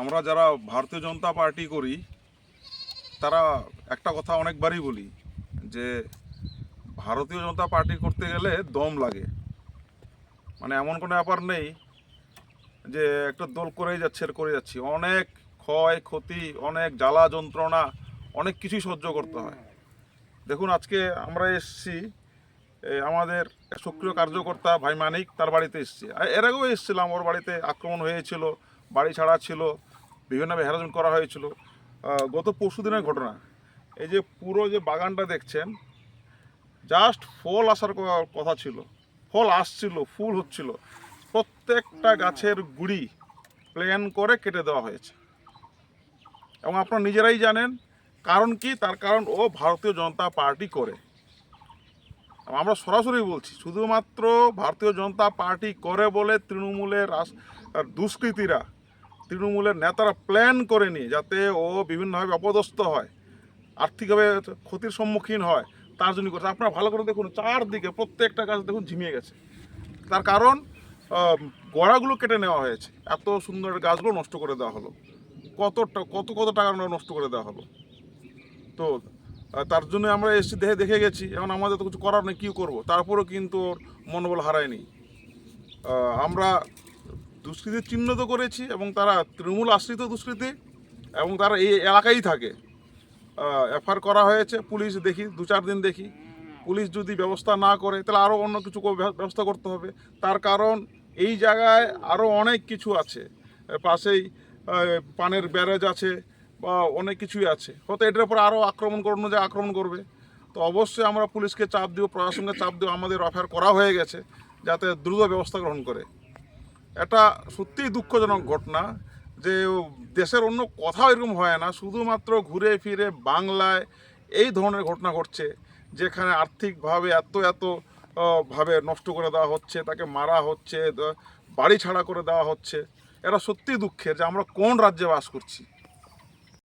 আমরা যারা ভারতীয় জনতা পার্টি করি, তারা একটা কথা অনেকবারই বলি যে, ভারতীয় জনতা পার্টি করতে গেলে দম লাগে। মানে এমন কোনো ব্যাপার নেই যে, একটা দোল করেই যাচ্ছে আর করে যাচ্ছি। অনেক ক্ষয়, ক্ষতি, অনেক জ্বালা, যন্ত্রণা, অনেক কিছুই সহ্য করতে হয়। দেখুন, আজকে আমরা এসছি আমাদের সক্রিয় কার্যকর্তা ভাই মানিক তার বাড়িতে এসছি। এর আগেও এসেছিলাম, ওর বাড়িতে আক্রমণ হয়েছিল, বাড়ি ছাড়া ছিল। বিভিন্নভাবে হ্যারাসমেন্ট করা হয়েছিল। গত পরশু দিনের ঘটনা। এই যে পুরো যে বাগানটা দেখছেন জাস্ট ফল আসার কথা ছিল। ফল আসছিল, ফুল হচ্ছিল। প্রত্যেকটা গাছের গুড়ি প্ল্যান করে কেটে দেওয়া হয়েছে। এবং আপনারা নিজেরাই জানেন, কারণ কি? তার কারণ, ও ভারতীয় জনতা পার্টি করে। আমরা সরাসরি বলছি, শুধুমাত্র ভারতীয় জনতা পার্টি করে বলে তৃণমূলের দুষ্কৃতীরা তৃণমূলের নেতারা প্ল্যান করে নিয়ে যাতে ও বিভিন্নভাবে অপদস্থ হয়, আর্থিকভাবে ক্ষতির সম্মুখীন হয়, তার জন্য করছে। আপনারা ভালো করে দেখুন, চারদিকে প্রত্যেকটা গাছ দেখুন ঝিমিয়ে গেছে। তার কারণ গোড়াগুলো কেটে নেওয়া হয়েছে। এত সুন্দর গাছগুলো নষ্ট করে দেওয়া হলো। কতটা, কত কত টাকা নষ্ট করে দেওয়া হলো। তো তার জন্য আমরা এসেছি দেখে দেখে গেছি। এখন আমাদের তো কিছু করার নেই, কী করব? তারপরেও কিন্তু ওর মনোবল হারায়নি। আমরা দুষ্কৃতির চিহ্নিত করেছি এবং তারা তৃণমূল আশ্রিত দুষ্কৃতি এবং তারা এই এলাকায় থাকে। এফআইআর করা হয়েছে, পুলিশ দেখি, দু চার দিন দেখি। পুলিশ যদি ব্যবস্থা না করে, তাহলে আরও অন্য কিছু ব্যবস্থা করতে হবে। তার কারণ এই জায়গায় আরও অনেক কিছু আছে। পাশেই পানের ব্যারেজ আছে বা অনেক কিছুই আছে। হয়তো এটার উপর আরও আক্রমণ করানো যায় আক্রমণ করবে। তো অবশ্যই আমরা পুলিশকে চাপ দিব প্রশাসনকে চাপ দিব আমাদের এফআইআর করা হয়ে গেছে, যাতে দ্রুত ব্যবস্থা গ্রহণ করে। এটা সত্যিই দুঃখজনক ঘটনা যে দেশের অন্য কোথাও এরকম হয় না, শুধুমাত্র ঘুরে ফিরে বাংলায় এই ধরনের ঘটনা ঘটছে, যেখানে আর্থিকভাবে এত এত ভাবে নষ্ট করে দেওয়া হচ্ছে, তাকে মারা হচ্ছে বাড়ি ছাড়া করে দেওয়া হচ্ছে। এটা সত্যি দুঃখের যে আমরা কোন রাজ্যে বাস করছি।